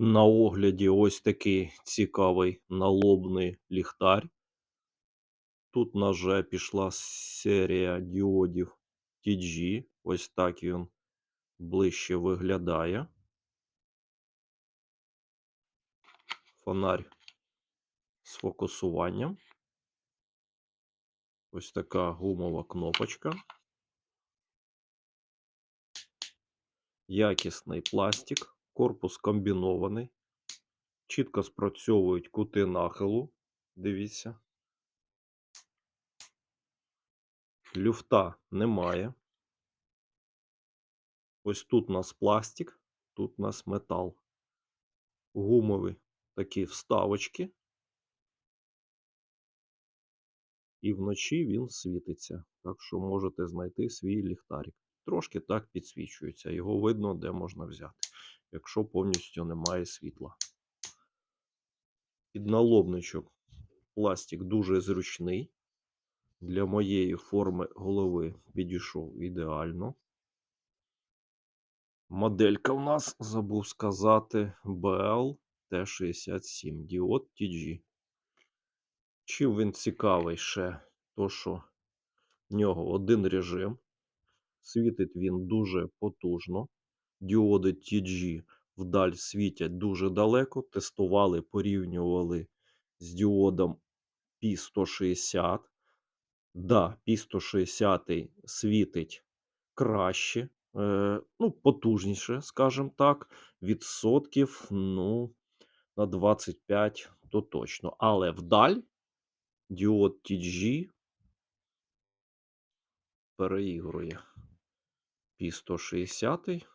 На огляді ось такий цікавий налобний ліхтар. Тут на вже пішла серія діодів TG. Ось так він ближче виглядає. Фонарь з фокусуванням. Ось така гумова кнопочка. Якісний пластик, корпус комбінований. Чітко спрацьовують кути нахилу. Дивіться. Люфта немає. Ось тут у нас пластик, тут у нас метал. Гумові такі вставочки. І вночі він світиться. Так що можете знайти свій ліхтарик. Трошки так підсвічується. Його видно, де можна взяти, якщо повністю немає світла. Підналобничок пластик дуже зручний. Для моєї форми голови підійшов ідеально. Моделька в нас, забув сказати, BL T67 діод TG. Чим він цікавий ще, то що в нього один режим. Світить він дуже потужно. Діоди TG вдаль світять дуже далеко. Тестували, порівнювали з діодом P160. Да, P160 світить краще, е, ну, потужніше, скажімо так, відсотків, ну, на 25 то точно. Але вдаль діод TG переігрує P160.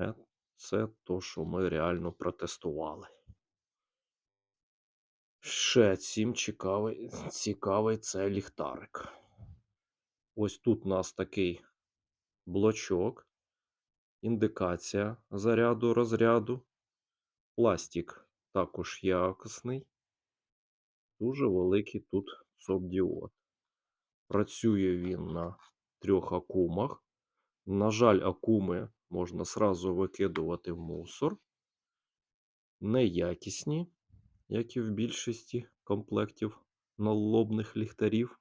Е, Це то, що ми реально протестували. Ще цим цікавий, цікавий це ліхтарик. Ось тут у нас такий блочок, індикація заряду розряду. Пластик також якісний. Дуже великий тут СОП-діод. Працює він на трьох акумах. На жаль, акуми можна сразу викидувати в мусор. Неякісні, як і в більшості комплектів налобних ліхтарів.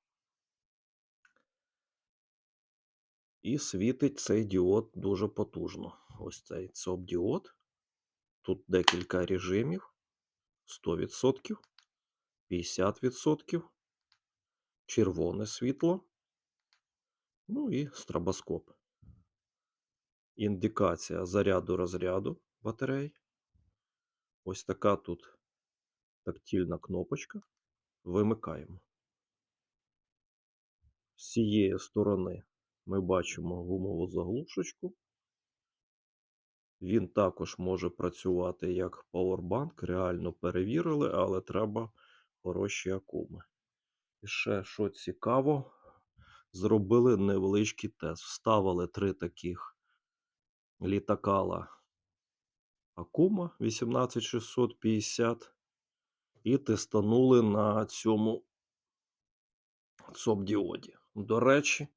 І світить цей діод дуже потужно. Ось цей ЦОП-діод. Тут декілька режимів: 100%, 50%, червоне світло, ну і стробоскоп. Індикація заряду розряду батарей. Ось така тут тактильна кнопочка. Вимикаємо. З цієї сторони ми бачимо гумову заглушечку. Він також може працювати як пауербанк. Реально перевірили, але треба хороші акуми. І ще, що цікаво, зробили невеличкий тест. Вставили три таких літакала акума 18650 і тестанули на цьому ЦОП-діоді. До речі,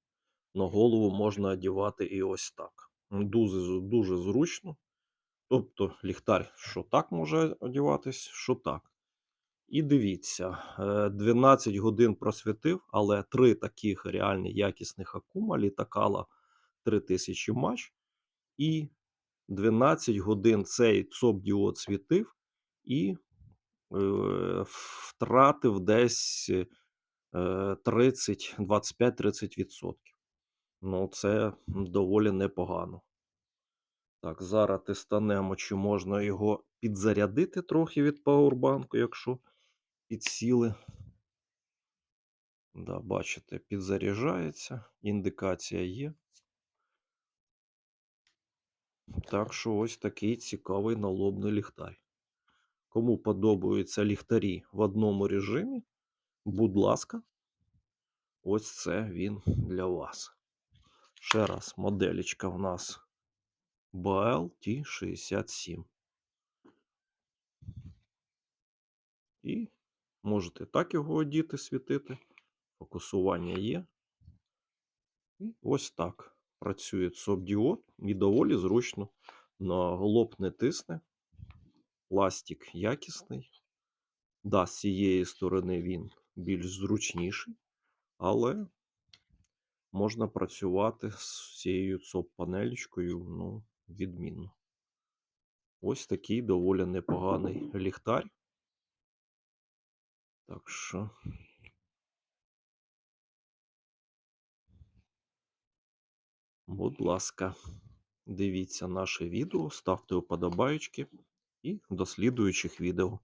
на голову можна одягати і ось так. Дуже дуже зручно. Тобто ліхтар, що так може одягатись, що так. І дивіться, 12 годин просвітив, але три таких реальні якісних акума літакала 3000 мач. І 12 годин цей ЦОП-діод світив і е, втратив десь 30, 25-30%. Ну, це доволі непогано. Так, зараз тестанемо, чи можна його підзарядити трохи від пауербанку, якщо підсіли. Да, бачите, підзаряджається, індикація є. Так що ось такий цікавий налобний ліхтар. Кому подобаються ліхтарі в одному режимі, будь ласка, ось це він для вас. Ще раз, моделечка в нас BLT67. І можете так його одіти, світити. Фокусування є. І ось так працює ЦОП-діод і доволі зручно. На лоб не тисне. пластик якісний. Да, з цієї сторони він більш зручніший, але можна працювати з цією ЦОП-панелечкою, ну, відмінно. Ось такий доволі непоганий ліхтар. Так що будь ласка, дивіться наше відео, ставте вподобайки і до слідуючих відео.